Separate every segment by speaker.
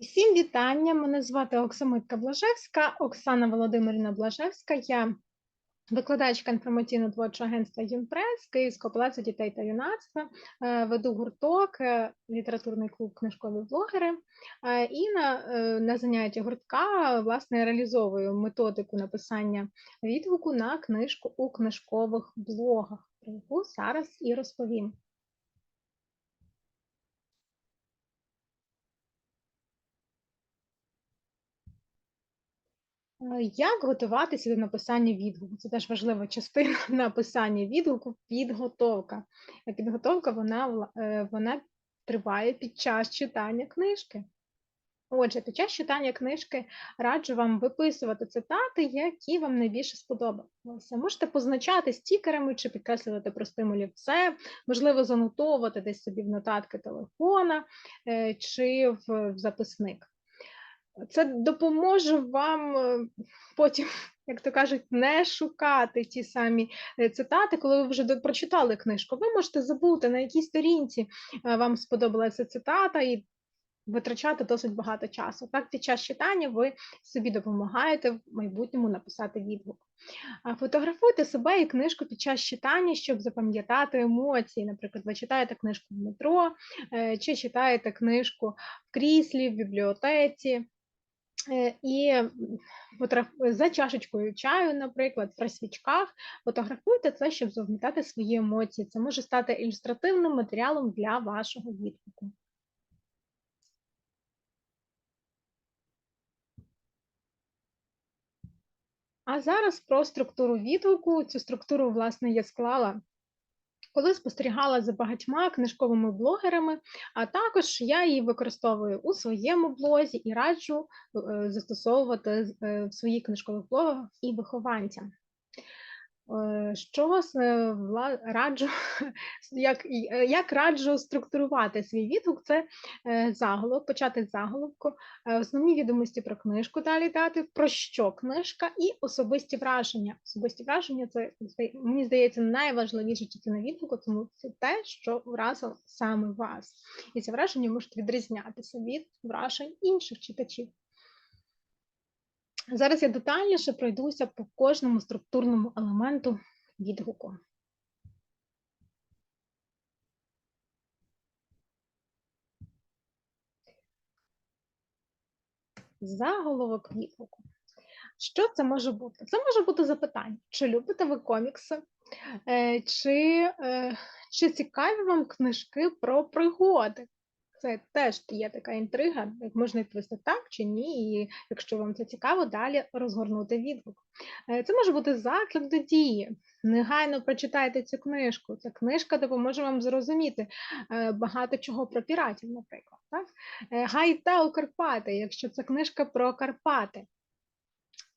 Speaker 1: Всім вітання. Мене звати Оксамитка Блажевська, Оксана Володимирівна Блажевська. Я викладачка інформаційно-творчого агентства «Юнпрес», Київського палацу дітей та юнацтва, е, веду гурток, е, літературний клуб книжкові блогери. Е, І на, на занятті гуртка власне реалізовую методику написання відгуку на книжку у книжкових блогах, про яку зараз і розповім. Як готуватися до написання відгуку? Це теж важлива частина написання відгуку підготовка. Підготовка вона, е, вона триває під час читання книжки. Отже, під час читання книжки раджу вам виписувати цитати, які вам найбільше сподобалися. Можете позначати стікерами чи підкреслювати простим олівцем, можливо, занотовувати десь собі в нотатки телефона е, чи в записник. Це допоможе вам е, потім, як то кажуть, не шукати ті самі е, цитати, коли ви вже прочитали книжку. Ви можете забути, на якій сторінці е, вам сподобалася цитата і витрачати досить багато часу. Так, під час читання ви собі допомагаєте в майбутньому написати відгук. Фотографуйте себе і книжку під час читання, щоб запам'ятати емоції. Наприклад, ви читаєте книжку в метро, чи читаєте книжку в кріслі, в бібліотеці. І за чашечкою чаю, наприклад, при свічках, фотографуйте це, щоб запам'ятати свої емоції. Це може стати ілюстративним матеріалом для вашого відгуку. А зараз про структуру відгуку. Цю структуру, власне, я склала, коли спостерігала за багатьма книжковими блогерами, а також я її використовую у своєму блозі і раджу е, застосовувати е, в своїх книжкових блогах і вихованцям. Е, Що с- е, вла- раджу, як, е, як раджу структурувати свій відгук, це е, заголовок, почати з заголовку, основні відомості про книжку далі дати, про що книжка і особисті враження. Особисті враження це мені здається найважливіша частина відгуку, тому це те, що вразило саме вас. І ці враження можуть відрізнятися від вражень інших читачів. Зараз я детальніше пройдуся по кожному структурному елементу відгуку. Заголовок відгуку. Що це може бути? Це може бути запитання: чи любите ви комікси, Е, чи, е, чи цікаві вам книжки про пригоди? Це теж є така інтрига, як можна відповісти так чи ні, і якщо вам це цікаво, далі розгорнути відгук. Е, Це може бути заклик до дії. Негайно прочитайте цю книжку. Ця книжка допоможе вам зрозуміти е, багато чого про піратів, наприклад. Так? Е, у Карпати, якщо це книжка про Карпати.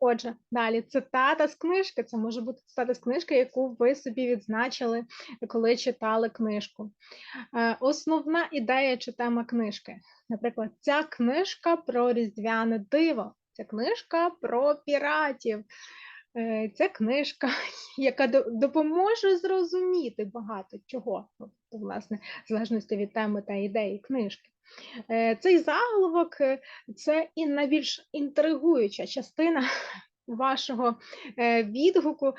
Speaker 1: Отже, далі цитата з книжки. Це може бути цитата з книжки, яку ви собі відзначили, коли читали книжку. Е, Основна ідея чи тема книжки. Наприклад, ця книжка про різдвяне диво, ця книжка про піратів. Це книжка, яка допоможе зрозуміти багато чого, власне, в залежності від теми та ідеї книжки. Е, Цей заголовок е, це і найбільш інтригуюча частина вашого е, відгуку.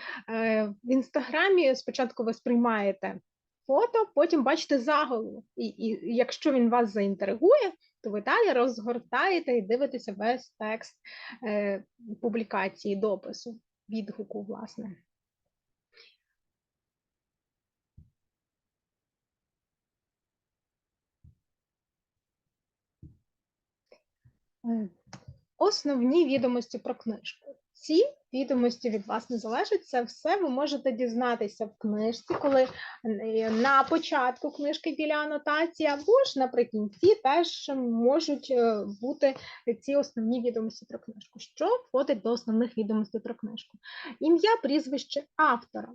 Speaker 1: В інстаграмі спочатку ви сприймаєте фото, потім бачите заголовок. І, і якщо він вас заінтригує, то ви далі розгортаєте і дивитеся весь текст публікації, допису, відгуку, власне. Основні відомості про книжку. Ці відомості від вас не залежать. Це все ви можете дізнатися в книжці, коли е, на початку книжки біля анотації, або ж наприкінці теж можуть е, бути ці основні відомості про книжку. Що входить до основних відомостей про книжку? Ім'я, прізвище автора.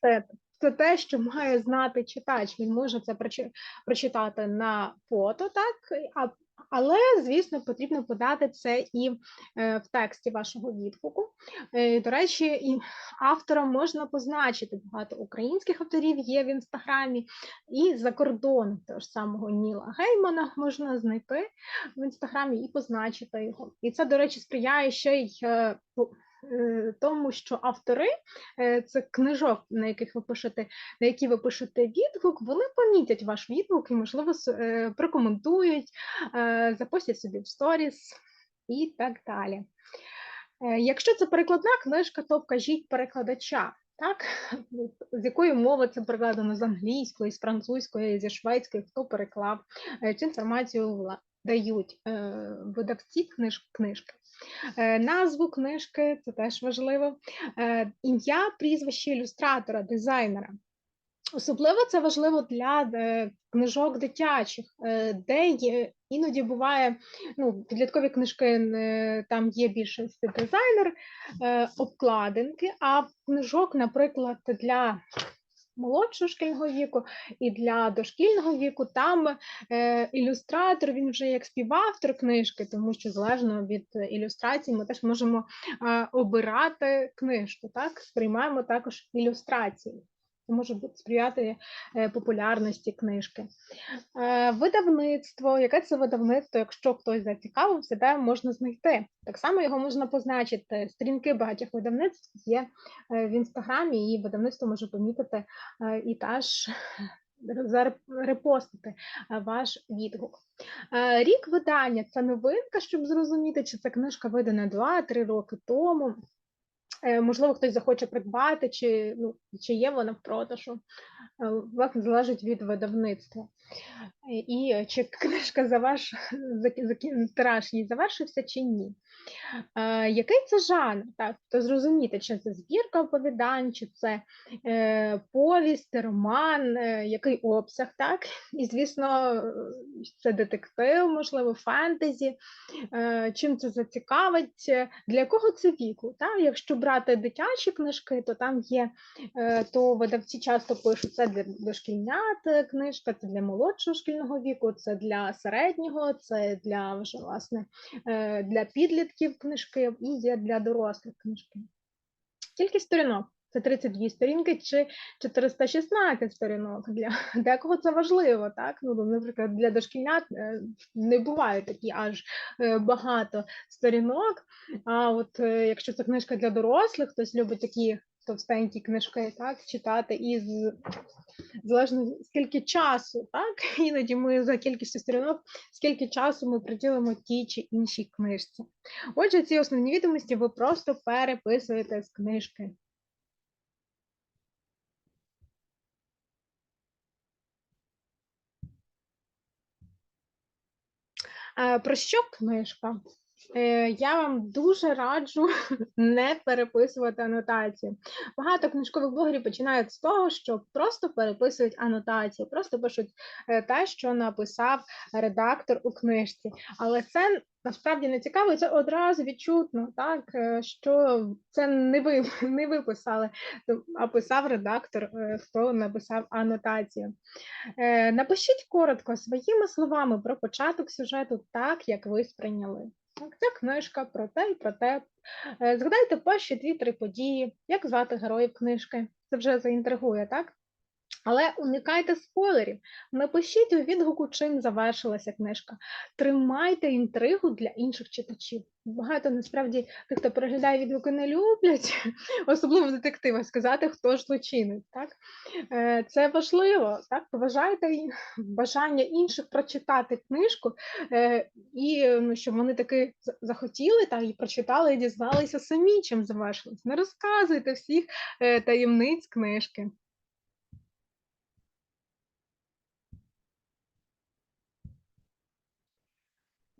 Speaker 1: Це це те, що має знати читач. Він може це прочитати на фото, так, Але, звісно, потрібно подати це і е, в тексті вашого відгуку. Е, До речі, і авторам можна позначити багато українських авторів є в інстаграмі, і за кордон того ж самого Ніла Геймана можна знайти в інстаграмі і позначити його. І це, до речі, сприяє ще й е, е, тому, що автори е, це книжок, на яких ви пишете, на які ви пишете відгук, вони помітять ваш відгук і, можливо, е, прокоментують, е, запостять собі в сторіс і так далі. Е, Якщо це перекладна книжка, то вкажіть перекладача. Так, з якої мови це перекладено з англійської, з французької, зі шведської, хто переклав Е, цю інформацію дають е, видавці книж, книжки. Е, Назву книжки це теж важливо. Е, Ім'я, прізвище ілюстратора, дизайнера. Особливо це важливо для книжок дитячих, де є, іноді буває, ну, підліткові книжки там є більше дизайнер, обкладинки, а книжок, наприклад, для молодшого шкільного віку і для дошкільного віку, там е, ілюстратор, він вже як співавтор книжки, тому що залежно від е, ілюстрації ми теж можемо е, обирати книжку, так? Сприймаємо також ілюстрації. Це може сприяти е, популярності книжки. Е, Видавництво, яке це видавництво, якщо хтось зацікавився, де можна знайти. Так само його можна позначити. Сторінки багатьох видавництв є е, в інстаграмі, і видавництво може помітити і теж зарепостити е, ваш відгук. Рік видання це новинка, щоб зрозуміти, чи ця книжка видана 2-3 роки тому. Можливо, хтось захоче придбати, чи, ну, чи є вона в продажу. Е, залежить від видавництва. Е, І е, чи книжка за ваш закі- закі- тираж її завершився, чи ні. Який це жанр? Так, то зрозуміти, чи це збірка оповідань, чи це повість, роман, який обсяг, так? І, звісно, це детектив, можливо, фентезі, чим це зацікавить, для якого це віку. Так? Якщо брати дитячі книжки, то там є, то видавці часто пишуть це для дошкільнят е, книжка, це для молодшого шкільного віку, це для середнього, це для вже власне е, для підлітків книжки і є для дорослих книжки. Кількість сторінок це 32 сторінки чи 416 сторінок. Для декого це важливо, так? Ну, наприклад, для дошкільнят е, не буває такі аж е, багато сторінок. А от е, якщо це книжка для дорослих, хтось любить такі товстенькі книжки, так, читати і з залежно скільки часу, так, іноді ми за кількістю сторінок, скільки часу ми приділимо тій чи іншій книжці. Отже, ці основні відомості ви просто переписуєте з книжки. Е, Про що книжка? Е, Я вам дуже раджу не переписувати анотацію. Багато книжкових блогерів починають з того, що просто переписують анотацію, просто пишуть е, те, що написав редактор у книжці. Але це насправді не цікаво, і це одразу відчутно, так е, що це не ви не ви писали, а писав редактор, хто написав анотацію. Напишіть коротко своїми словами про початок сюжету, так як ви сприйняли. Ця книжка про те і про те. Е, Згадайте перші дві-три події, як звати героїв книжки. Це вже заінтригує, так? Але уникайте спойлерів. Напишіть у відгуку, чим завершилася книжка. Тримайте інтригу для інших читачів. Багато насправді тих, хто переглядає відгуки, не люблять, особливо в детективах, сказати, хто ж злочинець. Так? Е, Це важливо. Так? Поважайте бажання інших прочитати книжку, е, і ну, щоб вони таки захотіли та, і прочитали, і дізналися самі, чим завершилось. Не розказуйте всіх е, таємниць книжки.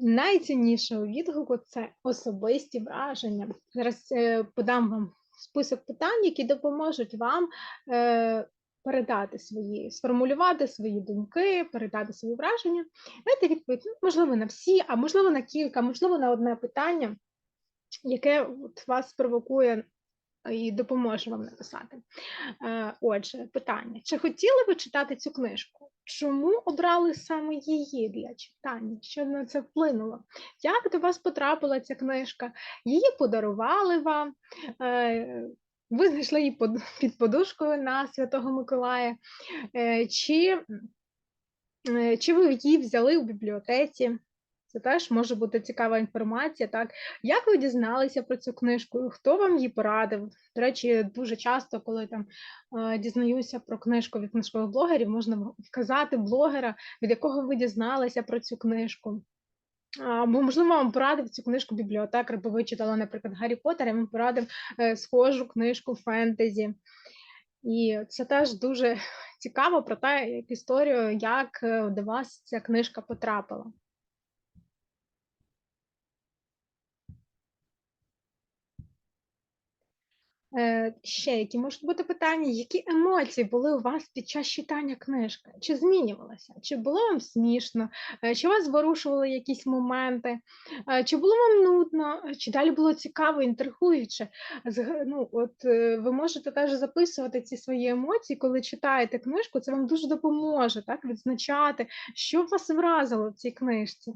Speaker 1: Найцінніше у відгуку це особисті враження. Зараз е, подам вам список питань, які допоможуть вам е, передати свої, сформулювати свої думки, передати свої враження. Дайте відповідь, ну, можливо, на всі, а можливо, на кілька, можливо, на одне питання, яке от вас спровокує і допоможе вам написати. Е, Отже, питання: чи хотіли ви читати цю книжку? Чому обрали саме її для читання? Що на це вплинуло? Як до вас потрапила ця книжка? Її подарували вам? Е, ви знайшли її під подушкою на Святого Миколая? Е, чи, Чи ви її взяли у бібліотеці? Це теж може бути цікава інформація. Так, як ви дізналися про цю книжку? Хто вам її порадив? До речі, дуже часто, коли там е, дізнаюся про книжку від книжкових блогерів, можна вказати блогера, від якого ви дізналися про цю книжку. Або, можливо, вам порадив цю книжку бібліотекар, бо ви читали, наприклад, Гаррі Поттер, і вам порадив е, схожу книжку фентезі. І це теж дуже цікаво про те, як історію, як е, до вас ця книжка потрапила. Ще які можуть бути питання, які емоції були у вас під час читання книжки? Чи змінювалося? Чи було вам смішно? Е, чи вас зворушували якісь моменти? Е, чи було вам нудно, чи далі було цікаво, інтригуюче? Ну, от Ви можете теж записувати ці свої емоції, коли читаєте книжку, це вам дуже допоможе так, відзначати, що вас вразило в цій книжці.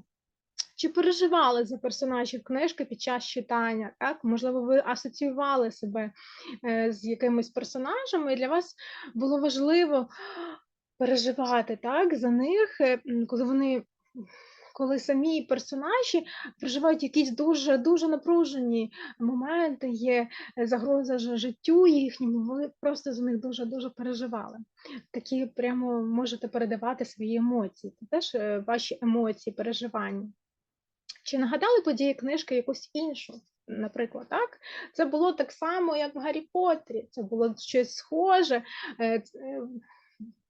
Speaker 1: Чи переживали за персонажів книжки під час читання? Так? Можливо, ви асоціювали себе е, з якимись персонажами, і для вас було важливо переживати так, за них, е, коли вони. Коли самі персонажі проживають якісь дуже дуже напружені моменти, є загроза життю їхньому, ви просто за них дуже дуже переживали. Такі прямо можете передавати свої емоції. Це теж е, ваші емоції, переживання. Чи нагадали події книжки якусь іншу? Наприклад, так? Це було так само, як в Гаррі Поттері, це було щось схоже. Е,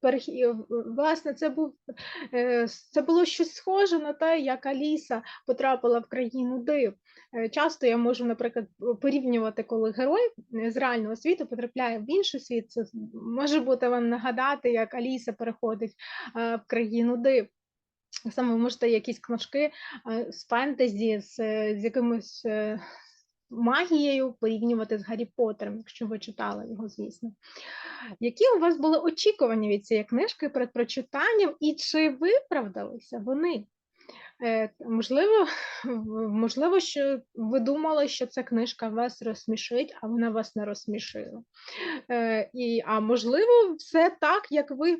Speaker 1: е, власне, це був е, це було щось схоже на те, як Аліса потрапила в країну див. Часто я можу, наприклад, порівнювати, коли герой з реального світу потрапляє в інший світ. Це може бути вам нагадати, як Аліса переходить в країну див. Саме можете якісь книжки е, з фентезі, з, з якимось е, магією порівнювати з Гаррі Поттером, якщо ви читали його, звісно. Які у вас були очікування від цієї книжки перед прочитанням, і чи виправдалися вони? Е, можливо, можливо, що ви думали, що ця книжка вас розсмішить, а вона вас не розсмішила. І, А можливо, все так, як ви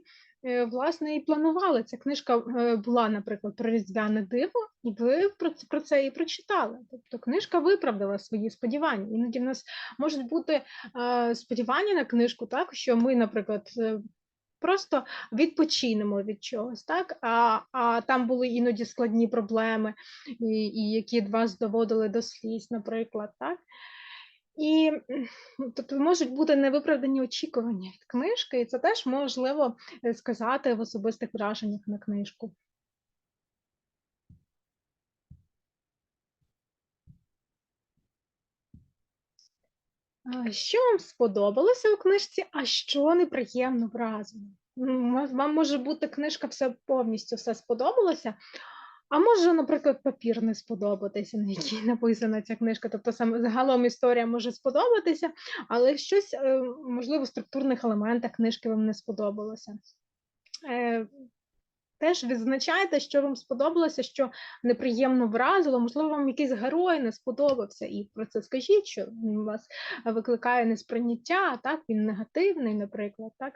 Speaker 1: власне, і планували. Ця книжка е, була, наприклад, про різдвяне диво, і ви про це і прочитали. Тобто книжка виправдала свої сподівання. Іноді в нас можуть бути е, сподівання на книжку, так що ми, наприклад, Просто відпочинемо від чогось, так? А а там були іноді складні проблеми, і, і які вас доводили до сліз, наприклад, так? І тобто можуть бути невиправдані очікування від книжки, і це теж можливо е, сказати в особистих враженнях на книжку. Що вам сподобалося у книжці, а що неприємно вразило? Вам може бути книжка все повністю все сподобалося, а може, наприклад, папір не сподобатися, на який написана ця книжка. Тобто, саме загалом історія може сподобатися, але щось, е, можливо, в структурних елементах книжки вам не сподобалося. Е, Теж відзначайте, що вам сподобалося, що неприємно вразило, можливо, вам якийсь герой не сподобався, і про це скажіть, що він вас викликає несприйняття, так він негативний, наприклад. Так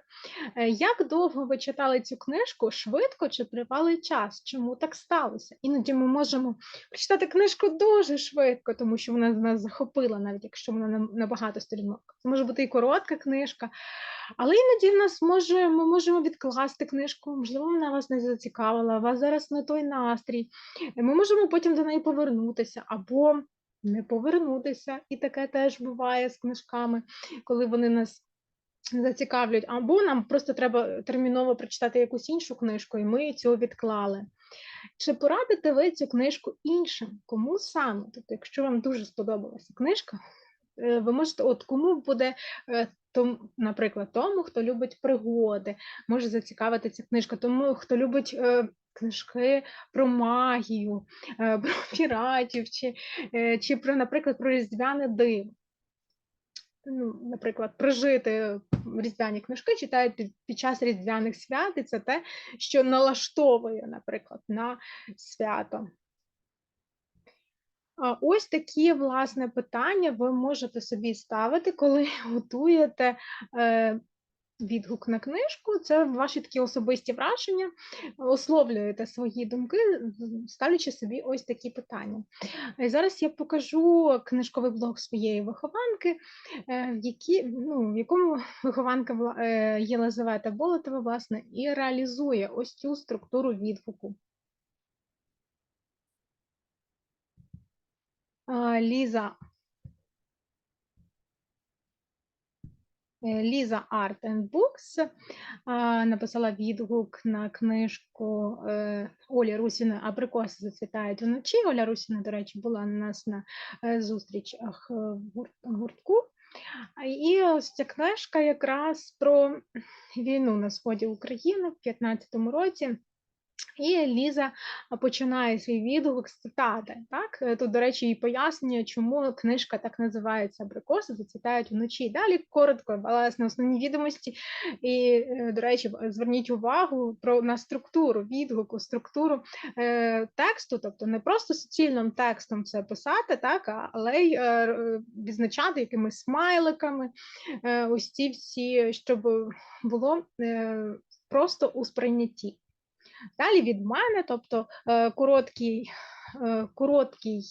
Speaker 1: е, Як довго ви читали цю книжку, швидко чи тривалий час? Чому так сталося? Іноді ми можемо прочитати книжку дуже швидко, тому що вона нас захопила, навіть якщо вона на багато сторінок. Це може бути і коротка книжка, але іноді в нас може, ми можемо відкласти книжку, можливо, вона вас не зацікавила, у вас зараз не той настрій. Ми можемо потім до неї повернутися або не повернутися. І таке теж буває з книжками, коли вони нас зацікавлюють, або нам просто треба терміново прочитати якусь іншу книжку, і ми цього відклали. Чи порадите ви цю книжку іншим? Кому саме? Тобто, якщо вам дуже сподобалася книжка, е, ви можете, от кому буде е, тому, наприклад, тому, хто любить пригоди, може зацікавити ця книжка, тому хто любить е, книжки про магію, е, про піратів, чи, е, чи про, наприклад, про різдвяне диво. ну, наприклад, прожити різдвяні книжки, читають під, під час різдвяних свят, і це те, що налаштовує, наприклад, на свято. Ось такі, власне, питання ви можете собі ставити, коли готуєте е, відгук на книжку. Це ваші такі особисті враження, условлюєте свої думки, ставлячи собі ось такі питання. Е, Зараз я покажу книжковий блог своєї вихованки, е, в, які, ну, в якому вихованка е, Єлизавета Болотова, власне, і реалізує ось цю структуру відгуку. Ліза. Е, Ліза Art and Books написала відгук на книжку е, Олі Русіної Абрикоси зацвітають вночі. Оля Русіна, до речі, була у нас на е, зустрічах в гуртку. І ось ця книжка якраз про війну на сході України в 15-му році. І Ліза починає свій відгук з цитати. Так? Е, Тут, до речі, і пояснює, чому книжка так називається Абрикоси зацвітають вночі. Далі коротко, власне, основні відомості. І, е, до речі, зверніть увагу про на структуру відгуку, структуру е, тексту, тобто не просто суцільним текстом це писати, так, але й е, відзначати якимись смайликами, е, ось ці всі, щоб було е, просто у сприйнятті. Далі від мене, тобто е, короткий, е, короткий,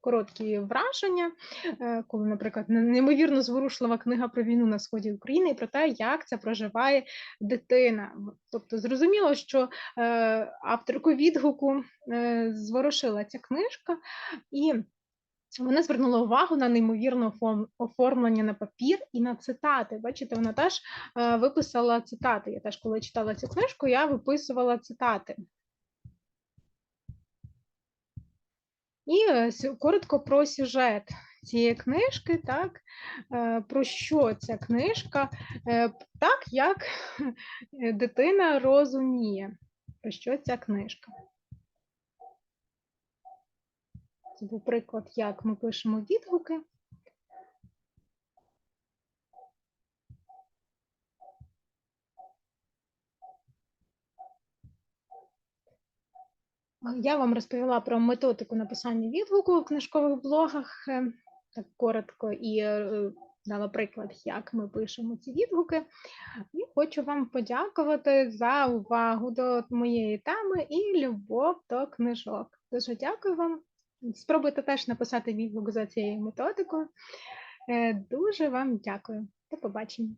Speaker 1: короткі враження, е, коли, наприклад, неймовірно зворушлива книга про війну на сході України і про те, як це проживає дитина. Тобто зрозуміло, що авторку відгуку зворушила ця книжка, і вона звернула увагу на неймовірне оформлення на папір і на цитати. Бачите, вона теж е, виписала цитати. Я теж, коли читала цю книжку, я виписувала цитати. І е, коротко про сюжет цієї книжки, так, е, про що ця книжка, так як дитина розуміє, про що ця книжка. Це був приклад, як ми пишемо відгуки. Я вам розповіла про методику написання відгуку в книжкових блогах, е, так коротко, і е, дала приклад, як ми пишемо ці відгуки. І хочу вам подякувати за увагу до моєї теми і любов до книжок. Дуже дякую вам. Спробуйте теж написати відгук за цією методикою. Е, Дуже вам дякую. До побачення.